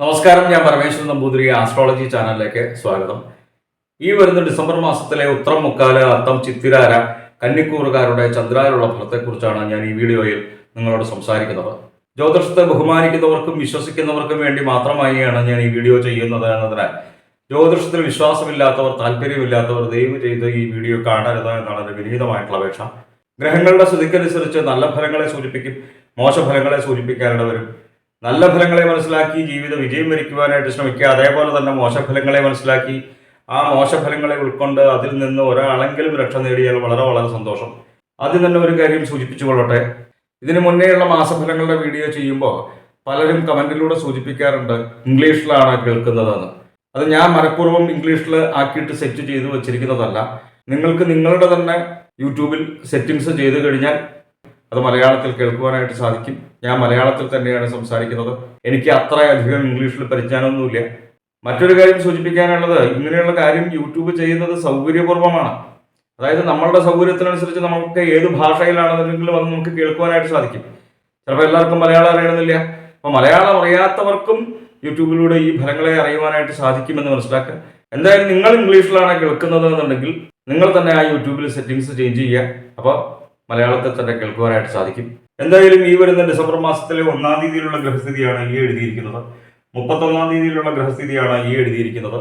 നമസ്കാരം ഞാൻ പരമേശ്വരൻ നമ്പൂതിരി ആസ്ട്രോളജി ചാനലിലേക്ക് സ്വാഗതം. ഈ വരുന്ന ഡിസംബർ മാസത്തിലെ ഉത്രം മുക്കാല അത്തം ചിത്തിരാര കന്നിക്കൂറുകാരുടെ ചന്ദ്രാലുള്ള ഫലത്തെക്കുറിച്ചാണ് ഞാൻ ഈ വീഡിയോയിൽ നിങ്ങളോട് സംസാരിക്കുന്നത്. ജ്യോതിഷത്തെ ബഹുമാനിക്കുന്നവർക്കും വിശ്വസിക്കുന്നവർക്കും വേണ്ടി മാത്രമായാണ് ഞാൻ ഈ വീഡിയോ ചെയ്യുന്നത് എന്നതിനാൽ ജ്യോതിഷത്തിൽ വിശ്വാസമില്ലാത്തവർ താല്പര്യമില്ലാത്തവർ ദയവ് ചെയ്ത് ഈ വീഡിയോ കാണരുത് എന്നാണ് എന്റെ വിനീതമായിട്ടുള്ള അപേക്ഷ. ഗ്രഹങ്ങളുടെ സ്ഥിതിക്കനുസരിച്ച് നല്ല ഫലങ്ങളെ സൂചിപ്പിക്കും മോശ ഫലങ്ങളെ വരും നല്ല ഫലങ്ങളെ മനസ്സിലാക്കി ജീവിത വിജയം വരിക്കുവാനായിട്ട് ശ്രമിക്കുക. അതേപോലെ തന്നെ മോശഫലങ്ങളെ മനസ്സിലാക്കി. ആ മോശഫലങ്ങളെ ഉൾക്കൊണ്ട് അതിൽ നിന്ന് ഒരാളെങ്കിലും രക്ഷ നേടിയാൽ വളരെ വളരെ സന്തോഷം. ആദ്യം തന്നെ ഒരു കാര്യം സൂചിപ്പിച്ചു കൊള്ളട്ടെ ഇതിനു മുന്നേയുള്ള മാസഫലങ്ങളുടെ വീഡിയോ ചെയ്യുമ്പോൾ പലരും കമന്റിലൂടെ സൂചിപ്പിക്കാറുണ്ട് ഇംഗ്ലീഷിലാണ് കേൾക്കുന്നതെന്ന്. അത് ഞാൻ മനഃപൂർവം ഇംഗ്ലീഷിൽ ആക്കിയിട്ട് സെറ്റ് ചെയ്തു വെച്ചിരിക്കുന്നതല്ല. നിങ്ങൾക്ക് നിങ്ങളുടെ തന്നെ യൂട്യൂബിൽ സെറ്റിങ്സ് ചെയ്ത് കഴിഞ്ഞാൽ അത് മലയാളത്തിൽ കേൾക്കുവാനായിട്ട് സാധിക്കും. ഞാൻ മലയാളത്തിൽ തന്നെയാണ് സംസാരിക്കുന്നത്. എനിക്ക് അത്രയധികം ഇംഗ്ലീഷിൽ പരിജ്ഞാനമൊന്നുമില്ല മറ്റൊരു കാര്യം സൂചിപ്പിക്കാനുള്ളത് ഇങ്ങനെയുള്ള കാര്യം യൂട്യൂബ് ചെയ്യുന്നത് സൗകര്യപൂർവമാണ് അതായത് നമ്മളുടെ സൗകര്യത്തിനനുസരിച്ച് നമുക്ക് ഏത് ഭാഷയിലാണെന്നുണ്ടെങ്കിലും അത് നമുക്ക് കേൾക്കുവാനായിട്ട് സാധിക്കും. ചിലപ്പോൾ എല്ലാവർക്കും മലയാളം അറിയണമെന്നില്ല. അപ്പോൾ മലയാളം അറിയാത്തവർക്കും യൂട്യൂബിലൂടെ ഈ ഫലങ്ങളെ അറിയുവാനായിട്ട് സാധിക്കുമെന്ന് മനസ്സിലാക്കുക. എന്തായാലും നിങ്ങൾ ഇംഗ്ലീഷിലാണ് കേൾക്കുന്നത് എന്നുണ്ടെങ്കിൽ നിങ്ങൾ തന്നെ ആ യൂട്യൂബിൽ സെറ്റിങ്സ് ചേഞ്ച് ചെയ്യുക. അപ്പോൾ മലയാളത്തിൽ തന്നെ കേൾക്കുവാനായിട്ട് സാധിക്കും. എന്തായാലും ഈ വരുന്ന ഡിസംബർ മാസത്തിലെ ഒന്നാം തീയതിയിലുള്ള ഗ്രഹസ്ഥിതിയാണ് ഈ എഴുതിയിരിക്കുന്നത്. മുപ്പത്തൊന്നാം തീയതിയിലുള്ള ഗ്രഹസ്ഥിതിയാണ് ഈ എഴുതിയിരിക്കുന്നത്.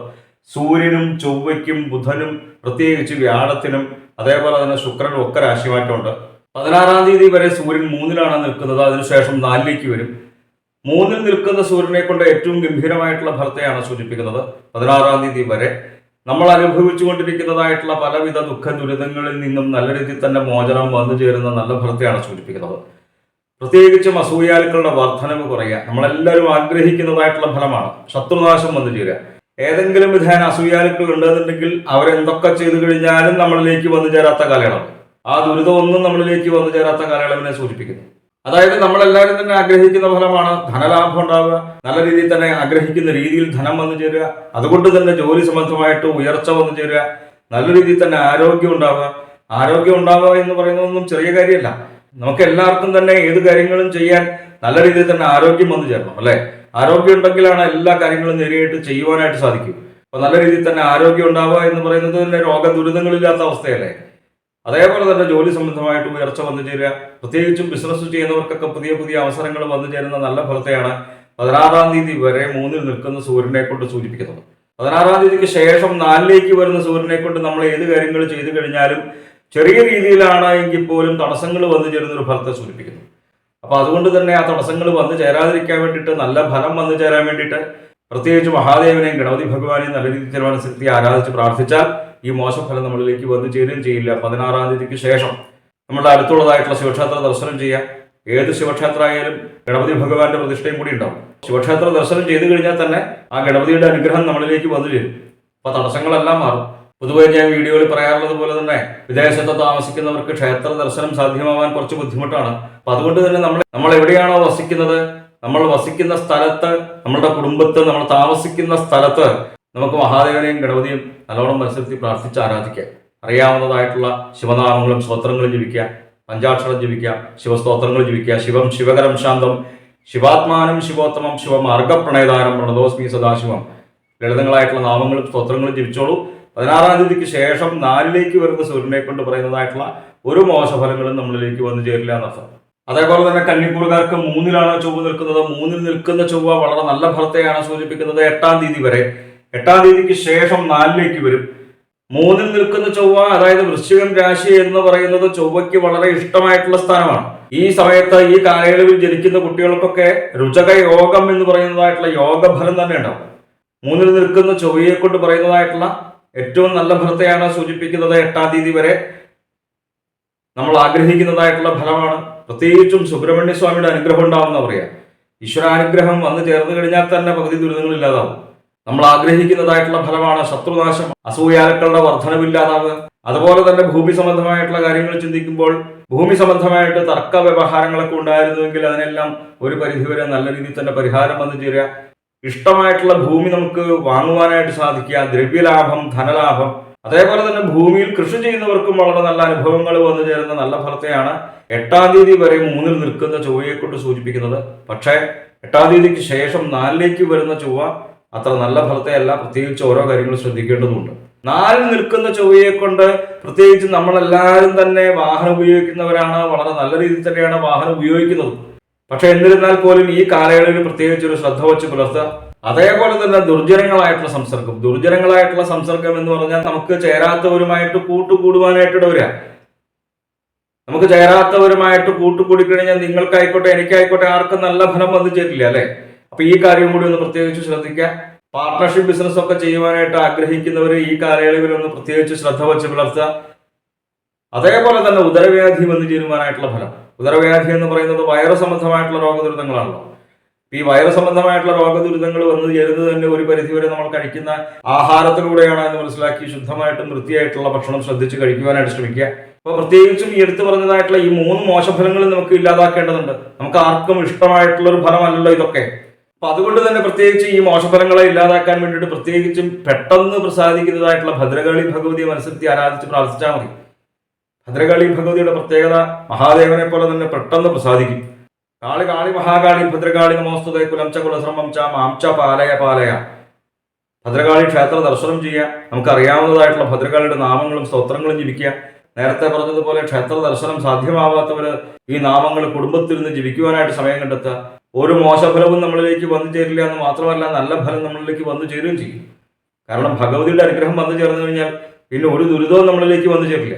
സൂര്യനും ചൊവ്വയ്ക്കും ബുധനും പ്രത്യേകിച്ച് വ്യാഴത്തിനും അതേപോലെ തന്നെ ശുക്രനും ഒക്കെ രാശിമാറ്റമുണ്ട്. പതിനാറാം തീയതി വരെ സൂര്യൻ മൂന്നിലാണ് നിൽക്കുന്നത്. അതിനുശേഷം നാലിലേക്ക് വരും. മൂന്നിൽ നിൽക്കുന്ന സൂര്യനെ കൊണ്ട് ഏറ്റവും ഗംഭീരമായിട്ടുള്ള ഫലത്തെയാണ് സൂചിപ്പിക്കുന്നത്. പതിനാറാം തീയതി വരെ നമ്മൾ അനുഭവിച്ചുകൊണ്ടിരിക്കുന്നതായിട്ടുള്ള പലവിധ ദുഃഖ ദുരിതങ്ങളിൽ നിന്നും നല്ല രീതിയിൽ തന്നെ മോചനം വന്നു ചേരുന്ന നല്ല ഫലത്തെയാണ് സൂചിപ്പിക്കുന്നത്. പ്രത്യേകിച്ചും അസൂയാലുക്കളുടെ വർധനവ് കുറയുക. നമ്മളെല്ലാവരും ആഗ്രഹിക്കുന്നതായിട്ടുള്ള ഫലമാണ്. ശത്രുനാശം വന്നു ചേരുക. ഏതെങ്കിലും വിധേന അസൂയാലുക്കൾ ഉണ്ടെന്നുണ്ടെങ്കിൽ അവരെന്തൊക്കെ ചെയ്തു കഴിഞ്ഞാലും നമ്മളിലേക്ക് വന്നു ചേരാത്ത കാലയളവ്. ആ ദുരിതമൊന്നും നമ്മളിലേക്ക് വന്നു ചേരാത്ത കാലയളവിനെ സൂചിപ്പിക്കുന്നു. അതായത് നമ്മളെല്ലാവരും തന്നെ ആഗ്രഹിക്കുന്ന ഫലമാണ് ധനലാഭം ഉണ്ടാവുക. നല്ല രീതിയിൽ തന്നെ ആഗ്രഹിക്കുന്ന രീതിയിൽ ധനം വന്നു ചേരുക. അതുകൊണ്ട് തന്നെ ജോലി സംബന്ധമായിട്ട് ഉയർച്ച വന്നു ചേരുക. നല്ല രീതിയിൽ തന്നെ ആരോഗ്യം ഉണ്ടാവുക. ആരോഗ്യം ഉണ്ടാവുക എന്ന് പറയുന്നതൊന്നും ചെറിയ കാര്യമല്ല. നമുക്ക് എല്ലാവർക്കും തന്നെ ഏത് കാര്യങ്ങളും ചെയ്യാൻ നല്ല രീതിയിൽ തന്നെ ആരോഗ്യം വന്നു ചേരണം അല്ലെ? ആരോഗ്യം ഉണ്ടെങ്കിലാണ് എല്ലാ കാര്യങ്ങളും നേരിട്ട് ചെയ്യുവാനായിട്ട് സാധിക്കും. അപ്പൊ നല്ല രീതിയിൽ തന്നെ ആരോഗ്യം ഉണ്ടാവുക എന്ന് പറയുന്നത് തന്നെ രോഗ ദുരിതങ്ങളില്ലാത്ത അവസ്ഥയല്ലേ? അതേപോലെ തന്നെ ജോലി സംബന്ധമായിട്ട് ഉയർച്ച വന്നു ചേരുക. പ്രത്യേകിച്ചും ബിസിനസ് ചെയ്യുന്നവർക്കൊക്കെ പുതിയ പുതിയ അവസരങ്ങൾ വന്നു ചേരുന്ന നല്ല ഫലത്തെയാണ് പതിനാറാം തീയതി വരെ മൂന്നിൽ നിൽക്കുന്ന സൂര്യനെ കൊണ്ട് സൂചിപ്പിക്കുന്നത്. പതിനാറാം തീയതിക്ക് ശേഷം നാലിലേക്ക് വരുന്ന സൂര്യനെ കൊണ്ട് നമ്മൾ ഏത് കാര്യങ്ങൾ ചെയ്തു കഴിഞ്ഞാലും ചെറിയ രീതിയിലാണ് എങ്കിൽ പോലും തടസ്സങ്ങൾ വന്നു ചേരുന്ന ഒരു ഫലത്തെ സൂചിപ്പിക്കുന്നു. അപ്പോൾ അതുകൊണ്ട് തന്നെ ആ തടസ്സങ്ങൾ വന്നു ചേരാതിരിക്കാൻ വേണ്ടിയിട്ട് നല്ല ഫലം വന്നു ചേരാൻ വേണ്ടിയിട്ട് പ്രത്യേകിച്ച് മഹാദേവനെയും ഗണപതി ഭഗവാനെയും നല്ല രീതിയിൽ തീരുമാനശക്തി ആരാധിച്ച് പ്രാർത്ഥിച്ചാൽ ഈ മോശഫലം നമ്മളിലേക്ക് വന്നു ചേരുകയും ചെയ്യില്ല. പതിനാറാം തീയതിക്ക് ശേഷം നമ്മുടെ അടുത്തുള്ളതായിട്ടുള്ള ശിവക്ഷേത്ര ദർശനം ചെയ്യാം ഏത് ശിവക്ഷേത്രമായാലും ഗണപതി ഭഗവാന്റെ പ്രതിഷ്ഠയും കൂടി ഉണ്ടാവും. ശിവക്ഷേത്ര ദർശനം ചെയ്തു കഴിഞ്ഞാൽ തന്നെ ആ ഗണപതിയുടെ അനുഗ്രഹം നമ്മളിലേക്ക് വന്നു ചേരും. അപ്പൊ തടസ്സങ്ങളെല്ലാം മാറും. പൊതുവെ ഞാൻ വീഡിയോയിൽ പറയാറുള്ളത് പോലെ തന്നെ വിദേശത്ത് താമസിക്കുന്നവർക്ക് ക്ഷേത്ര ദർശനം സാധ്യമാവാൻ കുറച്ച് ബുദ്ധിമുട്ടാണ്. അപ്പൊ അതുകൊണ്ട് തന്നെ നമ്മൾ നമ്മൾ എവിടെയാണോ വസിക്കുന്നത് നമ്മൾ വസിക്കുന്ന സ്ഥലത്ത് നമ്മളുടെ കുടുംബത്ത് നമ്മൾ താമസിക്കുന്ന സ്ഥലത്ത് നമുക്ക് മഹാദേവനെയും ഗണപതിയും നല്ലോണം മനസ്സിലത്തി പ്രാർത്ഥിച്ച് ആരാധിക്കാം അറിയാവുന്നതായിട്ടുള്ള ശിവനാമങ്ങളും സ്തോത്രങ്ങളും ജപിക്കുക. പഞ്ചാക്ഷരം ജപിക്കുക. ശിവസ്തോത്രങ്ങൾ ജപിക്കുക. ശിവം ശിവകരം ശാന്തം. ശിവാത്മാനം ശിവോത്തമം. ശിവമാർഗപ്രണയദാനം പ്രണതോസ്മി സദാശിവം. ലളിതങ്ങളായിട്ടുള്ള നാമങ്ങളും സ്തോത്രങ്ങളും ജപിച്ചോളൂ. പതിനാറാം തീയതിക്ക് ശേഷം നാലിലേക്ക് വരുന്ന സൂര്യനെ കൊണ്ട് പറയുന്നതായിട്ടുള്ള ഒരു മോശഫലങ്ങളും നമ്മളിലേക്ക് വന്നു ചേരില്ല എന്നർത്ഥം. അതേപോലെ തന്നെ കന്നിക്കൂറുകാർക്ക് മൂന്നിലാണ് ചൊവ്വ നിൽക്കുന്നത്. മൂന്നിൽ നിൽക്കുന്ന ചൊവ്വ വളരെ നല്ല ഫലത്തെയാണ് സൂചിപ്പിക്കുന്നത്. എട്ടാം തീയതി വരെ എട്ടാം തീയതിക്ക് ശേഷം നാലിലേക്ക് വരും. മൂന്നിൽ നിൽക്കുന്ന ചൊവ്വ അതായത് വൃശ്ചികം രാശി എന്ന് പറയുന്നത് ചൊവ്വയ്ക്ക് വളരെ ഇഷ്ടമായിട്ടുള്ള സ്ഥാനമാണ്. ഈ സമയത്ത് ഈ കാലയളവിൽ ജനിക്കുന്ന കുട്ടികൾക്കൊക്കെ രുചക യോഗം എന്ന് പറയുന്നതായിട്ടുള്ള യോഗഫലം തന്നെ ഉണ്ടാവും. മൂന്നിൽ നിൽക്കുന്ന ചൊവ്വയെ കൊണ്ട് പറയുന്നതായിട്ടുള്ള ഏറ്റവും നല്ല ഫലത്തെയാണ് സൂചിപ്പിക്കുന്നത് എട്ടാം തീയതി വരെ. നമ്മൾ ആഗ്രഹിക്കുന്നതായിട്ടുള്ള ഫലമാണ്. പ്രത്യേകിച്ചും സുബ്രഹ്മണ്യ സ്വാമിയുടെ അനുഗ്രഹം ഉണ്ടാവുന്ന പറയാം ഈശ്വരാനുഗ്രഹം വന്നു ചേർന്ന് കഴിഞ്ഞാൽ തന്നെ പകുതി ദുരിതങ്ങൾ ഇല്ലാതാവും. നമ്മൾ ആഗ്രഹിക്കുന്നതായിട്ടുള്ള ഫലമാണ് ശത്രുനാശം അസൂയാലുക്കളുടെ വർധനവില്ലാതാവുക. അതുപോലെ തന്നെ ഭൂമി സംബന്ധമായിട്ടുള്ള കാര്യങ്ങൾ ചിന്തിക്കുമ്പോൾ ഭൂമി സംബന്ധമായിട്ട് തർക്ക വ്യവഹാരങ്ങളൊക്കെ ഉണ്ടായിരുന്നുവെങ്കിൽ അതിനെല്ലാം ഒരു പരിധിവരെ നല്ല രീതിയിൽ തന്നെ പരിഹാരം വന്നു ചേരുക. ഇഷ്ടമായിട്ടുള്ള ഭൂമി നമുക്ക് വാങ്ങുവാനായിട്ട് സാധിക്കുക ദ്രവ്യലാഭം ധനലാഭം. അതേപോലെ തന്നെ ഭൂമിയിൽ കൃഷി ചെയ്യുന്നവർക്കും വളരെ നല്ല അനുഭവങ്ങൾ വന്നു ചേരുന്ന നല്ല ഫലത്തെയാണ് എട്ടാം തീയതി വരെ മൂന്നിൽ നിൽക്കുന്ന ചൊവ്വയെക്കൊണ്ട് സൂചിപ്പിക്കുന്നത്. പക്ഷേ എട്ടാം തീയതിക്ക് ശേഷം നാലിലേക്ക് വരുന്ന ചൊവ്വ അത്ര നല്ല ഫലത്തെയല്ല പ്രത്യേകിച്ച് ഓരോ കാര്യങ്ങളും ശ്രദ്ധിക്കേണ്ടതുണ്ട്. നാലിൽ നിൽക്കുന്ന ചൊവ്വയെ കൊണ്ട് പ്രത്യേകിച്ച് നമ്മളെല്ലാവരും തന്നെ വാഹനം ഉപയോഗിക്കുന്നവരാണ് വളരെ നല്ല രീതിയിൽ തന്നെയാണ് വാഹനം ഉപയോഗിക്കുന്നത്. പക്ഷെ എന്നിരുന്നാൽ പോലും ഈ കാലയളവിൽ പ്രത്യേകിച്ച് ഒരു ശ്രദ്ധ വെച്ച് പുലർത്തുക അതേപോലെ തന്നെ ദുർജനങ്ങളായിട്ടുള്ള സംസർഗം. ദുർജനങ്ങളായിട്ടുള്ള സംസർഗം എന്ന് പറഞ്ഞാൽ നമുക്ക് ചേരാത്തവരുമായിട്ട് കൂട്ടുകൂടുവാനായിട്ട് ഇടവരിക നമുക്ക് ചേരാത്തവരുമായിട്ട് കൂട്ടുകൂടി കഴിഞ്ഞാൽ നിങ്ങൾക്കായിക്കോട്ടെ എനിക്കായിക്കോട്ടെ ആർക്കും നല്ല ഫലം വന്നു ചേരില്ല അല്ലെ? അപ്പൊ ഈ കാര്യം കൂടി ഒന്ന് പ്രത്യേകിച്ച് ശ്രദ്ധിക്കുക. പാർട്ട്ണർഷിപ്പ് ബിസിനസ് ഒക്കെ ചെയ്യുവാനായിട്ട് ആഗ്രഹിക്കുന്നവർ ഈ കാലയളവിൽ ഒന്ന് പ്രത്യേകിച്ച് ശ്രദ്ധ വെച്ച് പുലർത്തുക. അതേപോലെ തന്നെ ഉദരവ്യാധി വന്നു ചേരുവാനായിട്ടുള്ള ഫലം. ഉദരവ്യാധി എന്ന് പറയുന്നത് വൈറസ് സംബന്ധമായിട്ടുള്ള രോഗദുരിതങ്ങളാണല്ലോ. ഈ വൈറസ് സംബന്ധമായിട്ടുള്ള രോഗദുരിതങ്ങൾ വന്നു ചേരുന്നത് തന്നെ ഒരു പരിധിവരെ നമ്മൾ കഴിക്കുന്ന ആഹാരത്തിലൂടെയാണ് എന്ന് മനസ്സിലാക്കി ശുദ്ധമായിട്ടും വൃത്തിയായിട്ടുള്ള ഭക്ഷണം ശ്രദ്ധിച്ച് കഴിക്കുവാനായിട്ട് ശ്രമിക്കുക. അപ്പോൾ പ്രത്യേകിച്ചും ഈ എടുത്തു പറഞ്ഞതായിട്ടുള്ള ഈ മൂന്ന് മോശഫലങ്ങളും നമുക്ക് ഇല്ലാതാക്കേണ്ടതുണ്ട്. നമുക്ക് ആർക്കും ഇഷ്ടമായിട്ടുള്ള ഒരു ഫലമല്ലല്ലോ ഇതൊക്കെ. അപ്പൊ അതുകൊണ്ട് തന്നെ പ്രത്യേകിച്ച് ഈ മോശഫലങ്ങളെ ഇല്ലാതാക്കാൻ വേണ്ടിയിട്ട് പ്രത്യേകിച്ചും പെട്ടെന്ന് പ്രസാദിക്കുന്നതായിട്ടുള്ള ഭദ്രകാളി ഭഗവതിയെ മനസ്സിലത്തി ആരാധിച്ച് പ്രാർത്ഥിച്ചാൽ മതി. ഭദ്രകാളി ഭഗവതിയുടെ പ്രത്യേകത മഹാദേവനെ പോലെ തന്നെ പെട്ടെന്ന് പ്രസാദിക്കും. കാളി കാളി മഹാകാളി ഭദ്രകാളി നമോസ്തുതേ കുലംച്ച കുലശ്രമം ച മാംച പാലയ പാലയ. ഭദ്രകാളി ക്ഷേത്ര ദർശനം ചെയ്യുക. നമുക്കറിയാവുന്നതായിട്ടുള്ള ഭദ്രകാളിയുടെ നാമങ്ങളും സ്തോത്രങ്ങളും ജപിക്കുക. നേരത്തെ പറഞ്ഞതുപോലെ ക്ഷേത്ര ദർശനം സാധ്യമാവാത്തവര് ഈ നാമങ്ങൾ കുടുംബത്തിൽ നിന്ന് ജപിക്കുവാനായിട്ട് സമയം കണ്ടെത്തുക. ഒരു മോശഫലവും നമ്മളിലേക്ക് വന്നു ചേരില്ല എന്ന് മാത്രമല്ല നല്ല ഫലം നമ്മളിലേക്ക് വന്നു ചേരുകയും ചെയ്യും. കാരണം ഭഗവതിയുടെ അനുഗ്രഹം വന്നു ചേർന്നു കഴിഞ്ഞാൽ പിന്നെ ഒരു ദുരിതവും നമ്മളിലേക്ക് വന്നു ചേരില്ല.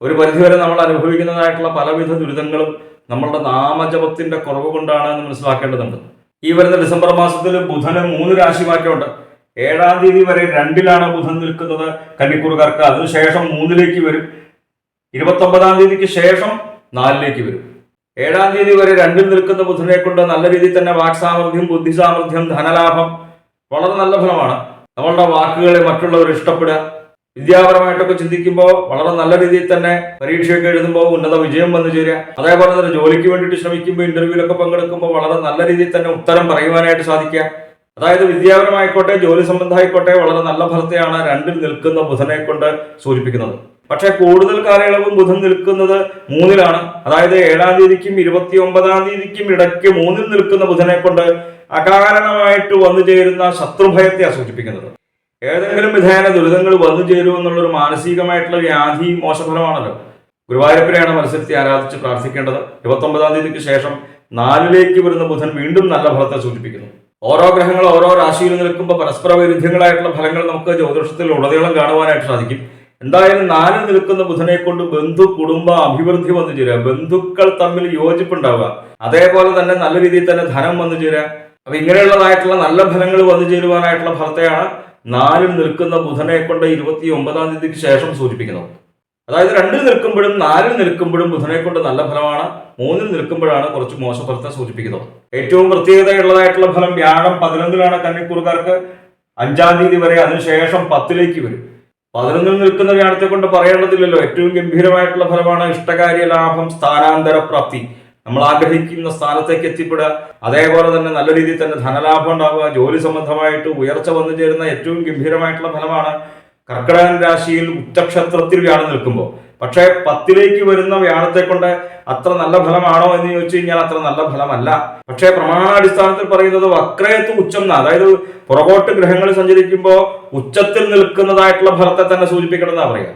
ഒരു പരിധിവരെ നമ്മൾ അനുഭവിക്കുന്നതായിട്ടുള്ള പലവിധ ദുരിതങ്ങളും നമ്മളുടെ നാമജപത്തിന്റെ കുറവ് കൊണ്ടാണ് എന്ന് മനസ്സിലാക്കേണ്ടതുണ്ട്. ഈ വരുന്ന ഡിസംബർ മാസത്തിൽ ബുധന് മൂന്ന് രാശി മാറ്റമുണ്ട്. ഏഴാം തീയതി വരെ രണ്ടിലാണ് ബുധൻ നിൽക്കുന്നത് കന്നിക്കൂറുകാർക്ക്. അതിനുശേഷം മൂന്നിലേക്ക് വരും. ഇരുപത്തൊമ്പതാം തീയതിക്ക് ശേഷം നാലിലേക്ക് വരും. ഏഴാം തീയതി വരെ രണ്ടിൽ നിൽക്കുന്ന ബുധനെ കൊണ്ട് നല്ല രീതിയിൽ തന്നെ വാക്സാമർഥ്യം ബുദ്ധിസാമർഥ്യം ധനലാഭം വളരെ നല്ല ഫലമാണ്. നമ്മളുടെ വാക്കുകളെ മറ്റുള്ളവർ ഇഷ്ടപ്പെടുക. വിദ്യാപരമായിട്ടൊക്കെ ചിന്തിക്കുമ്പോൾ വളരെ നല്ല രീതിയിൽ തന്നെ പരീക്ഷയൊക്കെ എഴുതുമ്പോൾ ഉന്നത വിജയം വന്നു ചേരുക. അതേപോലെ തന്നെ ജോലിക്ക് വേണ്ടിയിട്ട് ശ്രമിക്കുമ്പോൾ ഇന്റർവ്യൂലൊക്കെ പങ്കെടുക്കുമ്പോൾ വളരെ നല്ല രീതിയിൽ തന്നെ ഉത്തരം പറയുവാനായിട്ട് സാധിക്കുക. അതായത് വിദ്യാപരമായിക്കോട്ടെ ജോലി സംബന്ധമായിക്കോട്ടെ വളരെ നല്ല ഫലത്തെയാണ് രണ്ടിൽ നിൽക്കുന്ന ബുധനെ കൊണ്ട് സൂചിപ്പിക്കുന്നത്. പക്ഷേ കൂടുതൽ കാലയളവും ബുധൻ നിൽക്കുന്നത് മൂന്നിലാണ്. അതായത് ഏഴാം തീയതിക്കും ഇരുപത്തി ഒമ്പതാം തീയതിക്കും ഇടയ്ക്ക് മൂന്നിൽ നിൽക്കുന്ന ബുധനെ കൊണ്ട് അകാരണമായിട്ട് വന്നു ചേരുന്ന ശത്രുഭയത്തെ സൂചിപ്പിക്കുന്നത് ഏതെങ്കിലും വിധേയന ദുരിതങ്ങൾ വന്നു ചേരുമെന്നുള്ളൊരു മാനസികമായിട്ടുള്ള വ്യാധി മോശഫലമാണല്ലോ ഗുരുവായൂരപ്പനെയാണ് മത്സരത്തെ ആരാധിച്ച് പ്രാർത്ഥിക്കേണ്ടത്. ഇരുപത്തൊമ്പതാം തീയതിക്ക് ശേഷം നാലിലേക്ക് വരുന്ന ബുധൻ വീണ്ടും നല്ല ഫലത്തെ സൂചിപ്പിക്കുന്നു. ഓരോ ഗ്രഹങ്ങൾ ഓരോ രാശിയിൽ നിൽക്കുമ്പോൾ പരസ്പര വൈരുദ്ധ്യങ്ങളായിട്ടുള്ള ഫലങ്ങൾ നമുക്ക് ജ്യോതിഷത്തിൽ ഉടനീളം കാണുവാനായിട്ട് സാധിക്കും. എന്തായാലും നാലിൽ നിൽക്കുന്ന ബുധനെ കൊണ്ട് ബന്ധു കുടുംബ അഭിവൃദ്ധി വന്നു ചേരുക. ബന്ധുക്കൾ തമ്മിൽ യോജിപ്പുണ്ടാവുക. അതേപോലെ തന്നെ നല്ല രീതിയിൽ തന്നെ ധനം വന്നു ചേരുക. അപ്പൊ ഇങ്ങനെയുള്ളതായിട്ടുള്ള നല്ല ഫലങ്ങൾ വന്നു ചേരുവാനായിട്ടുള്ള ഫലത്തെയാണ് നാലിൽ നിൽക്കുന്ന ബുധനെ കൊണ്ട് ഇരുപത്തി ഒമ്പതാം തീയതിക്ക് ശേഷം സൂചിപ്പിക്കുന്നത്. അതായത് രണ്ടിൽ നിൽക്കുമ്പോഴും നാലിൽ നിൽക്കുമ്പോഴും ബുധനെ കൊണ്ട് നല്ല ഫലമാണ്. മൂന്നിൽ നിൽക്കുമ്പോഴാണ് കുറച്ച് മോശ ഫലത്തെ സൂചിപ്പിക്കുന്നത്. ഏറ്റവും പ്രത്യേകതയുള്ളതായിട്ടുള്ള ഫലം വ്യാഴം പതിനൊന്നിലാണ് കന്നിക്കൂറുകാർക്ക് അഞ്ചാം തീയതി വരെ അതിനുശേഷം പത്തിലേക്ക് വരും. പതിനൊന്നിൽ നിൽക്കുന്ന വ്യാഴത്തെ കൊണ്ട് പറയേണ്ടതില്ലല്ലോ. ഏറ്റവും ഗംഭീരമായിട്ടുള്ള ഫലമാണ് ഇഷ്ടകാര്യ ലാഭം സ്ഥാനാന്തര പ്രാപ്തി. നമ്മൾ ആഗ്രഹിക്കുന്ന സ്ഥാനത്തേക്ക് എത്തിപ്പെടുക. അതേപോലെ തന്നെ നല്ല രീതിയിൽ തന്നെ ധനലാഭം ഉണ്ടാവുക. ജോലി സംബന്ധമായിട്ട് ഉയർച്ച വന്നു ചേരുന്ന ഏറ്റവും ഗംഭീരമായിട്ടുള്ള ഫലമാണ് കർക്കിടകൻ രാശിയിൽ ഉച്ചക്ഷത്രത്തിൽ വ്യാഴം നിൽക്കുമ്പോൾ. പക്ഷേ പത്തിലേക്ക് വരുന്ന വ്യാഴത്തെ കൊണ്ട് അത്ര നല്ല ഫലമാണോ എന്ന് ചോദിച്ചു കഴിഞ്ഞാൽ അത്ര നല്ല ഫലമല്ല. പക്ഷേ പ്രമാണാടിസ്ഥാനത്തിൽ പറയുന്നത് വക്രയത്ത് ഉച്ചം അതായത് പുറകോട്ട് ഗ്രഹങ്ങൾ സഞ്ചരിക്കുമ്പോൾ ഉച്ചത്തിൽ നിൽക്കുന്നതായിട്ടുള്ള ഫലത്തെ തന്നെ സൂചിപ്പിക്കണമെന്നാണ് പറയുക.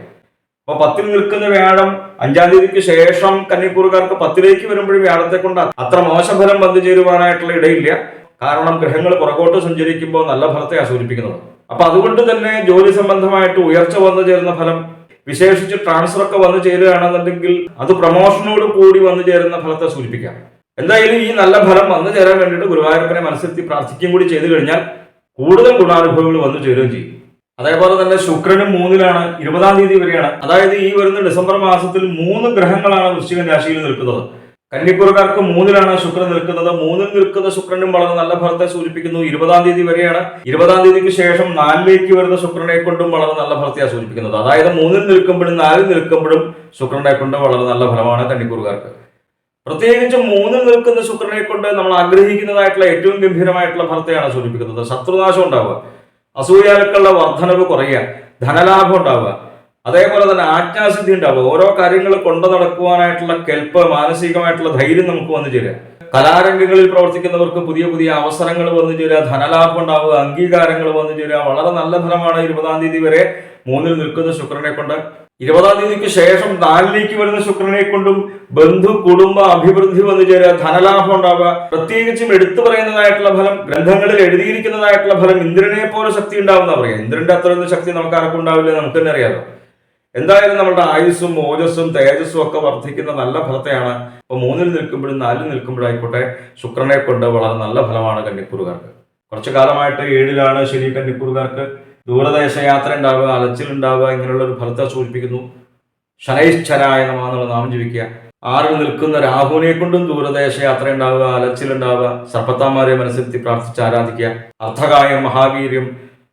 അപ്പൊ പത്തിൽ നിൽക്കുന്ന വ്യാഴം അഞ്ചാം തീയതിക്ക് ശേഷം കന്നിക്കൂറുകാർക്ക് പത്തിലേക്ക് വരുമ്പോഴും വ്യാഴത്തെ കൊണ്ട് അത്ര മോശഫലം വന്നു ചേരുവാനായിട്ടുള്ള ഇടയില്ല. കാരണം ഗ്രഹങ്ങൾ പുറകോട്ട് സഞ്ചരിക്കുമ്പോൾ നല്ല ഫലത്തെയാണ് സൂചിപ്പിക്കുന്നത്. അപ്പൊ അതുകൊണ്ട് തന്നെ ജോലി സംബന്ധമായിട്ട് ഉയർച്ച വന്നു ചേരുന്ന ഫലം വിശേഷിച്ച് ട്രാൻസ്ഫർ ഒക്കെ വന്നു ചേരുകയാണെന്നുണ്ടെങ്കിൽ അത് പ്രൊമോഷനോട് കൂടി വന്നു ചേരുന്ന ഫലത്തെ സൂചിപ്പിക്കാം. എന്തായാലും ഈ നല്ല ഫലം വന്നു ചേരാൻ വേണ്ടിയിട്ട് ഗുരുവായൂരപ്പനെ മനസ്സിലെത്തി പ്രാർത്ഥിക്കുകയും കൂടി ചെയ്തു കഴിഞ്ഞാൽ കൂടുതൽ ഗുണാനുഭവങ്ങൾ വന്നു ചേരുകയും ചെയ്യും. അതേപോലെ തന്നെ ശുക്രനും മൂന്നിലാണ് ഇരുപതാം തീയതി വരെയാണ്. അതായത് ഈ വരുന്ന ഡിസംബർ മാസത്തിൽ മൂന്ന് ഗ്രഹങ്ങളാണ് വൃശ്ചികൻ രാശിയിൽ നിൽക്കുന്നത്. കന്നിക്കുറുകാർക്ക് മൂന്നിലാണ് ശുക്രൻ നിൽക്കുന്നത്. മൂന്നിൽ നിൽക്കുന്ന ശുക്രനും വളരെ നല്ല ഫലത്തെ സൂചിപ്പിക്കുന്നു. ഇരുപതാം തീയതി വരെയാണ്. ഇരുപതാം തീയതിക്ക് ശേഷം നാലിലേക്ക് വരുന്ന ശുക്രനെ കൊണ്ടും വളരെ നല്ല ഫലത്തെയാണ് സൂചിപ്പിക്കുന്നത്. അതായത് മൂന്നിൽ നിൽക്കുമ്പോഴും നാലിൽ നിൽക്കുമ്പോഴും ശുക്രനെ കൊണ്ട് വളരെ നല്ല ഫലമാണ് കന്നിക്കുറുകാർക്ക് പ്രത്യേകിച്ച് മൂന്നിൽ നിൽക്കുന്ന ശുക്രനെ കൊണ്ട് നമ്മൾ ആഗ്രഹിക്കുന്നതായിട്ടുള്ള ഏറ്റവും ഗംഭീരമായിട്ടുള്ള ഫലത്തെയാണ് സൂചിപ്പിക്കുന്നത്. ശത്രുനാശം ഉണ്ടാവുക. അസൂയാലുക്കളുടെ വർധനവ് കുറയുക. ധനലാഭം ഉണ്ടാവുക. അതേപോലെ തന്നെ ആജ്ഞാസിദ്ധി ഉണ്ടാവുക. ഓരോ കാര്യങ്ങൾ കൊണ്ടു നടക്കുവാനായിട്ടുള്ള കെൽപ്പ് മാനസികമായിട്ടുള്ള ധൈര്യം നമുക്ക് വന്നു ചേരുക. കലാരംഗങ്ങളിൽ പ്രവർത്തിക്കുന്നവർക്ക് പുതിയ പുതിയ അവസരങ്ങൾ വന്നു ചേരുക ധനലാഭം ഉണ്ടാവുക അംഗീകാരങ്ങൾ വന്നു ചേരുക. വളരെ നല്ല ഫലമാണ് ഇരുപതാം തീയതി വരെ മൂന്നിൽ നിൽക്കുന്ന ശുക്രനെ കൊണ്ട്. ഇരുപതാം തീയതിക്ക് ശേഷം നാലിലേക്ക് വരുന്ന ശുക്രനെ കൊണ്ടും ബന്ധു കുടുംബ അഭിവൃദ്ധി വന്നു ചേരുക. ധനലാഭം ഉണ്ടാവുക. പ്രത്യേകിച്ചും എടുത്തു പറയുന്നതായിട്ടുള്ള ഫലം ഗ്രന്ഥങ്ങളിൽ എഴുതിയിരിക്കുന്നതായിട്ടുള്ള ഫലം ഇന്ദ്രനെ പോലെ ശക്തി ഉണ്ടാവുന്ന പറയാം ഇന്ദ്രന്റെ അത്രയൊന്നും ശക്തി നമുക്ക് ആർക്കും ഉണ്ടാവില്ല നമുക്ക് തന്നെ അറിയാലോ എന്തായാലും നമ്മുടെ ആയുസ്സും ഓജസ്സും തേജസ്സും ഒക്കെ വർദ്ധിക്കുന്ന നല്ല ഫലത്തെയാണ് ഇപ്പൊ മൂന്നിൽ നിൽക്കുമ്പോഴും നാലിൽ നിൽക്കുമ്പോഴായിക്കോട്ടെ ശുക്രനെ കൊണ്ട് വളരെ നല്ല ഫലമാണ് കന്നിക്കൂറുകാർക്ക്. കുറച്ചു കാലമായിട്ട് ഏഴിലാണ് ശനി കന്നിക്കൂറുകാർക്ക്. ദൂരദേശ യാത്ര ഉണ്ടാവുക അലച്ചിലുണ്ടാവുക ഇങ്ങനെയുള്ള ഒരു ഫലത്തെ സൂചിപ്പിക്കുന്നു. ശനൈശ്ചരായ നമ ജീവിക്കുക ആറിൽ നിൽക്കുന്ന രാഹുവിനെ കൊണ്ടും ദൂരദേശ യാത്ര ഉണ്ടാവുക അലച്ചിലുണ്ടാവുക സർപ്പത്താന്മാരെ മനസ്സിലെത്തി പ്രാർത്ഥിച്ച് ആരാധിക്കുക. അർത്ഥകായം മഹാവീര്യം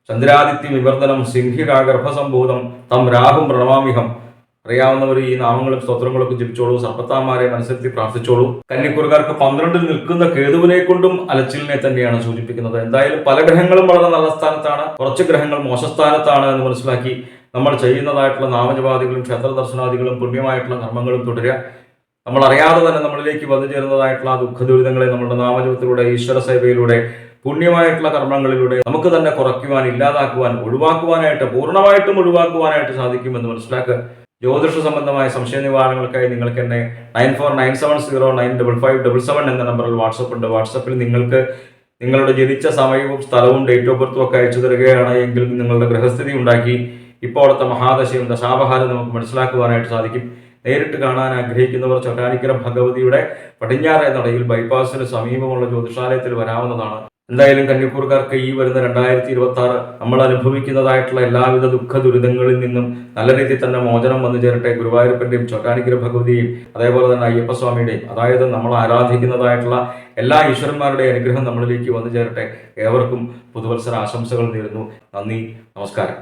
ചന്ദ്രാദിത്യ വിവർത്തനം സിംഹിക ഗർഭസംഭൂതം തം രാഹും പ്രണമാമിഹം അറിയാവുന്നവർ ഈ നാമങ്ങളും സ്തോത്രങ്ങളൊക്കെ ജപിച്ചോളൂ. സർപ്പത്താന്മാരെ മനസ്സിലെത്തി പ്രാർത്ഥിച്ചോളൂ. കന്നിക്കുറുകാർക്ക് പന്ത്രണ്ടിൽ നിൽക്കുന്ന കേതുവിനെ കൊണ്ടും അലച്ചിലിനെ തന്നെയാണ് സൂചിപ്പിക്കുന്നത്. എന്തായാലും പല ഗ്രഹങ്ങളും വളരെ നല്ല സ്ഥാനത്താണ്. കുറച്ച് ഗ്രഹങ്ങൾ മോശസ്ഥാനത്താണ് എന്ന് മനസ്സിലാക്കി നമ്മൾ ചെയ്യുന്നതായിട്ടുള്ള നാമജപാദികളും ക്ഷേത്ര ദർശനാദികളും പുണ്യമായിട്ടുള്ള കർമ്മങ്ങളും തുടരുക. നമ്മൾ അറിയാതെ തന്നെ നമ്മളിലേക്ക് വന്നു ചേരുന്നതായിട്ടുള്ള ആ ദുഃഖ ദുരിതങ്ങളെ നമ്മുടെ നാമജപത്തിലൂടെ ഈശ്വര സേവയിലൂടെ പുണ്യമായിട്ടുള്ള കർമ്മങ്ങളിലൂടെ നമുക്ക് തന്നെ കുറയ്ക്കുവാൻ ഇല്ലാതാക്കുവാൻ ഒഴിവാക്കുവാനായിട്ട് പൂർണമായിട്ടും ഒഴിവാക്കുവാനായിട്ട് സാധിക്കുമെന്ന് മനസ്സിലാക്കുക. ജ്യോതിഷ സംബന്ധമായ സംശയ നിവാരണങ്ങൾക്കായി നിങ്ങൾക്ക് എന്നെ nine four nine seven zero nine double five double seven എന്ന നമ്പറിൽ വാട്സപ്പ് ഉണ്ട്. വാട്സപ്പിൽ നിങ്ങൾക്ക് നിങ്ങളുടെ ജനിച്ച സമയവും സ്ഥലവും ഡേറ്റ് ഓഫ് ബർത്തും ഒക്കെ അയച്ചു തരികയാണ് എങ്കിൽ നിങ്ങളുടെ ഗൃഹസ്ഥിതി ഉണ്ടാക്കി ഇപ്പോഴത്തെ മഹാദശയും ദശാപഹാരം നമുക്ക് മനസ്സിലാക്കുവാനായിട്ട് സാധിക്കും. നേരിട്ട് കാണാൻ ആഗ്രഹിക്കുന്നവർ ചൊട്ടാനിക്കര ഭഗവതിയുടെ പടിഞ്ഞാറേ നടയിൽ ബൈപ്പാസിന് സമീപമുള്ള ജ്യോതിഷാലയത്തിൽ വരാവുന്നതാണ്. എന്തായാലും കന്യാക്കൂർക്കാർക്ക് ഈ വരുന്ന രണ്ടായിരത്തി ഇരുപത്തി ആറ് നമ്മൾ അനുഭവിക്കുന്നതായിട്ടുള്ള എല്ലാവിധ ദുഃഖ ദുരിതങ്ങളിൽ നിന്നും നല്ല രീതിയിൽ തന്നെ മോചനം വന്നു ചേരട്ടെ. ഗുരുവായൂരപ്പന്റെയും ചൊട്ടാനിക്കര ഭഗവതിയും അതേപോലെ തന്നെ അയ്യപ്പസ്വാമിയുടെയും അതായത് നമ്മൾ ആരാധിക്കുന്നതായിട്ടുള്ള എല്ലാ ഈശ്വരന്മാരുടെയും അനുഗ്രഹം നമ്മളിലേക്ക് വന്നു ചേരട്ടെ. ഏവർക്കും പുതുവത്സര ആശംസകൾ നേരുന്നു. നന്ദി നമസ്കാരം.